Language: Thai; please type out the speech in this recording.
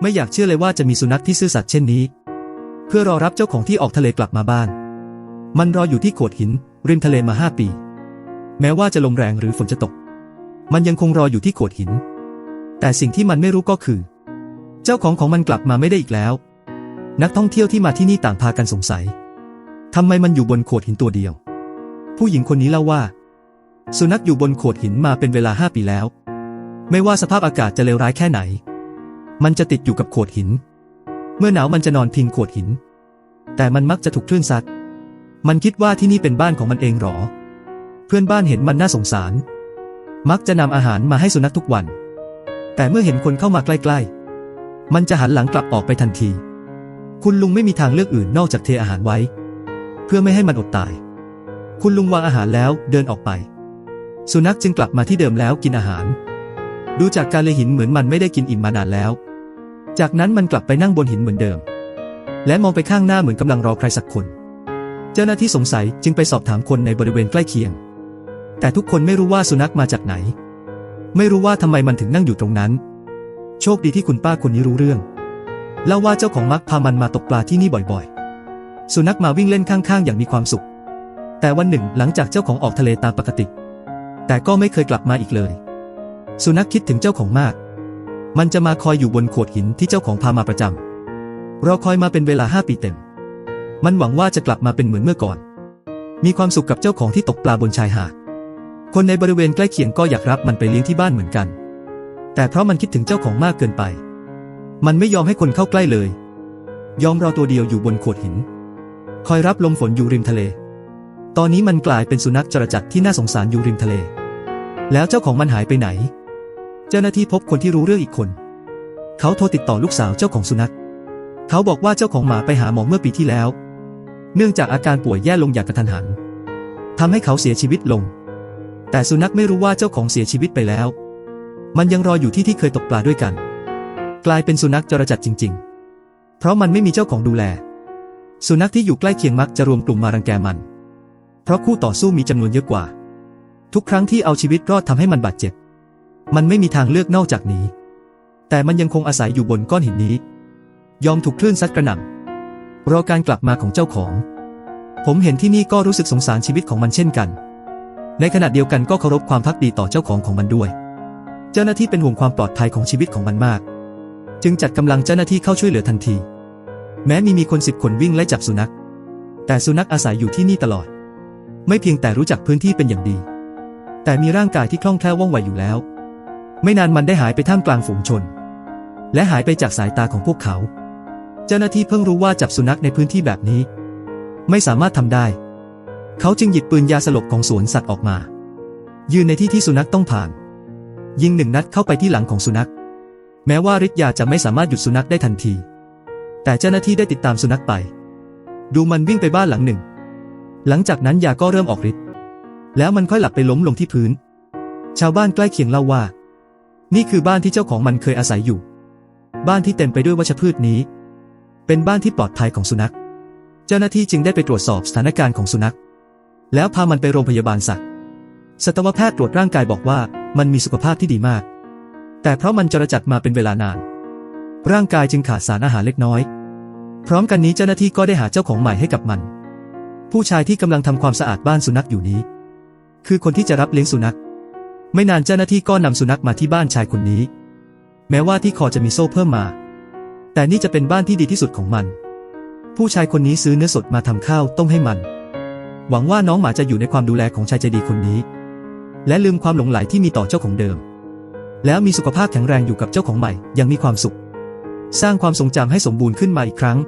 ไม่อยากเชื่อเลยว่าจะมีสุนัขที่ซื่อสัตย์เช่นนี้ เพื่อรอรับเจ้าของที่ออกทะเลกลับมาบ้าน มันรออยู่ที่โขดหิน ริมทะเลมาห้าปี แม้ว่าจะลมแรงหรือฝนจะตก มันยังคงรออยู่ที่โขดหิน แต่สิ่งที่มันไม่รู้ก็คือ เจ้าของของมันกลับมาไม่ได้อีกแล้ว นักท่องเที่ยวที่มาที่นี่ต่างพากันสงสัยทำไมมันอยู่บนโขดหินตัวเดียว ผู้หญิงคนนี้เล่าว่า สุนัขอยู่บนโขดหินมาเป็นเวลาห้าปีแล้ว ไม่ว่าสภาพอากาศจะเลวร้ายแค่ไหน มันจะติดอยู่กับโขดหิน เมื่อหนาวมันจะนอนพิงโขดหิน แต่มันมักจะถูกคลื่นซัด มันคิดว่าที่นี่เป็นบ้านของมันเองหรอ เพื่อนบ้านเห็นมันน่าสงสาร มักจะนำอาหารมาให้สุนัขทุกวัน แต่เมื่อเห็นคนเข้ามาใกล้ ๆ มันจะหันหลังกลับออกไปทันที คุณลุงไม่มีทางเลือกอื่นนอกจากเทอาหารไว้ เพื่อไม่ให้มันอดตาย คุณลุงวางอาหารแล้วเดินออกไป สุนัขจึงกลับมาที่เดิมแล้วกินอาหาร ดูจากการเลหินเหมือนมันไม่ได้กินอิ่มมานานแล้ว จากนั้นมันกลับไปนั่งบนหินเหมือนเดิม และมองไปข้างหน้าเหมือนกำลังรอใครสักคน เจ้าหน้าที่สงสัยจึงไปสอบถามคนในบริเวณใกล้เคียง แต่ทุกคนไม่รู้ว่าสุนัขมาจากไหน ไม่รู้ว่าทำไมมันถึงนั่งอยู่ตรงนั้น โชคดีที่คุณป้าคนนี้รู้เรื่องเล่าว่าเจ้าของมักพามันมาตกปลาที่นี่บ่อยๆ สุนัขมาวิ่งเล่นข้างๆ อย่างมีความสุข แต่วันหนึ่งหลังจากเจ้าของออกทะเลตามปกติ แต่ก็ไม่เคยกลับมาอีกเลย สุนัขคิดถึงเจ้าของมาก มันจะมาคอยอยู่บนโขดหินที่เจ้าของพามาประจำเรอคอยมาเป็นเวลาห้าปีเต็ม มันหวังว่าจะกลับมาเป็นเหมือนเมื่อก่อน มีความสุขกับเจ้าของที่ตกปลาบนชายหาด คนในบริเวณใกล้เคียงก็อยากรับมันไปเลี้ยงที่บ้านเหมือนกัน แต่เพราะมันคิดถึงเจ้าของมากเกินไป มันไม่ยอมให้คนเข้าใกล้เลย ยอมรอตัวเดียวอยู่บนโขดหิน คอยรับลมฝนอยู่ริมทะเล ตอนนี้มันกลายเป็นสุนัขจรจัดที่น่าสงสารอยู่ริมทะเล แล้วเจ้าของมันหายไปไหน เจ้าหน้าที่พบคนที่รู้เรื่องอีกคน เขาโทรติดต่อลูกสาวเจ้าของสุนัข เขาบอกว่าเจ้าของหมาไปหาหมอเมื่อปีที่แล้ว เนื่องจากอาการป่วยแย่ลงอย่างกระทันหันทำให้เขาเสียชีวิตลง แต่สุนัขไม่รู้ว่าเจ้าของเสียชีวิตไปแล้ว มันยังรออยู่ที่ที่เคยตกปลาด้วยกัน กลายเป็นสุนัขจรจัดจริง ๆ เพราะมันไม่มีเจ้าของดูแล สุนัขที่อยู่ใกล้เคียงมักจะรวมกลุ่มมารังแกมัน เพราะคู่ต่อสู้มีจำนวนเยอะกว่า ทุกครั้งที่เอาชีวิตรอดทำให้มันบาดเจ็บ มันไม่มีทางเลือกนอกจากหนี้ แต่มันยังคงอาศัยอยู่บนก้อนหินนี้ ยอมถูกคลื่นซัดกระหน่ำรอการกลับมาของเจ้าของ ผมเห็นที่นี่ก็รู้สึกสงสารชีวิตของมันเช่นกัน ในขณะเดียวกันก็เคารพความพักดีต่อเจ้าของของมันด้วย เจ้าหน้าที่เป็นห่วงความปลอดภัยของชีวิตของมันมาก จึงจัดกำลังเจ้าหน้าที่เข้าช่วยเหลือทันที แม้มีมีคนสิบคนวิ่งไล่จับสุนัข แต่สุนัขอาศัยอยู่ที่นี่ตลอด ไม่เพียงแต่รู้จักพื้นที่เป็นอย่างดี แต่มีร่างกายที่คล่องแคล่วว่องไวอยู่แล้ว ไม่นานมันได้หายไปท่ามกลางฝูงชน และหายไปจากสายตาของพวกเขา เจ้าหน้าที่เพิ่งรู้ว่าจับสุนัขในพื้นที่แบบนี้ ไม่สามารถทำได้ เขาจึงหยิบปืนยาสลบของสวนสัตว์ออกมา ยืนในที่ที่สุนัขต้องผ่าน ยิงหนึ่งนัดเข้าไปที่หลังของสุนัข แม้ว่าฤทธิ์ยาจะไม่สามารถหยุดสุนัขได้ทันที แต่เจ้าหน้าที่ได้ติดตามสุนัขไป ดูมันวิ่งไปบ้านหลังหนึ่ง หลังจากนั้นยาก็เริ่มออกฤทธิ์แล้วมันค่อยหลับไปล้มลงที่พื้น ชาวบ้านใกล้เคียงเล่าว่า นี่คือบ้านที่เจ้าของมันเคยอาศัยอยู่ บ้านที่เต็มไปด้วยวัชพืชนี้ เป็นบ้านที่ปลอดภัยของสุนัข เจ้าหน้าที่จึงได้ไปตรวจสอบสถานการณ์ของสุนัข แล้วพามันไปโรงพยาบาลสัตว์สัตวแพทย์ตรวจร่างกายบอกว่ามันมีสุขภาพที่ดีมาก แต่เพราะมันจรจัดมาเป็นเวลานาน ร่างกายจึงขาดสารอาหารเล็กน้อย พร้อมกันนี้เจ้าหน้าที่ก็ได้หาเจ้าของใหม่ให้กับมัน ผู้ชายที่กำลังทำความสะอาดบ้านสุนัขอยู่นี้ คือคนที่จะรับเลี้ยงสุนัข ไม่นานเจ้าหน้าที่ก็นำสุนัขมาที่บ้านชายคนนี้ แม้ว่าที่คอจะมีโซ่เพิ่มมา แต่นี่จะเป็นบ้านที่ดีที่สุดของมัน ผู้ชายคนนี้ซื้อเนื้อสดมาทำข้าวต้มให้มัน หวังว่าน้องหมาจะอยู่ในความดูแลของชายใจดีคนนี้ และลืมความหลงไหลที่มีต่อเจ้าของเดิม แล้วมีสุขภาพแข็งแรงอยู่กับเจ้าของใหม่ยังมีความสุข สร้างความทรงจำให้สมบูรณ์ขึ้นมาอีกครั้ง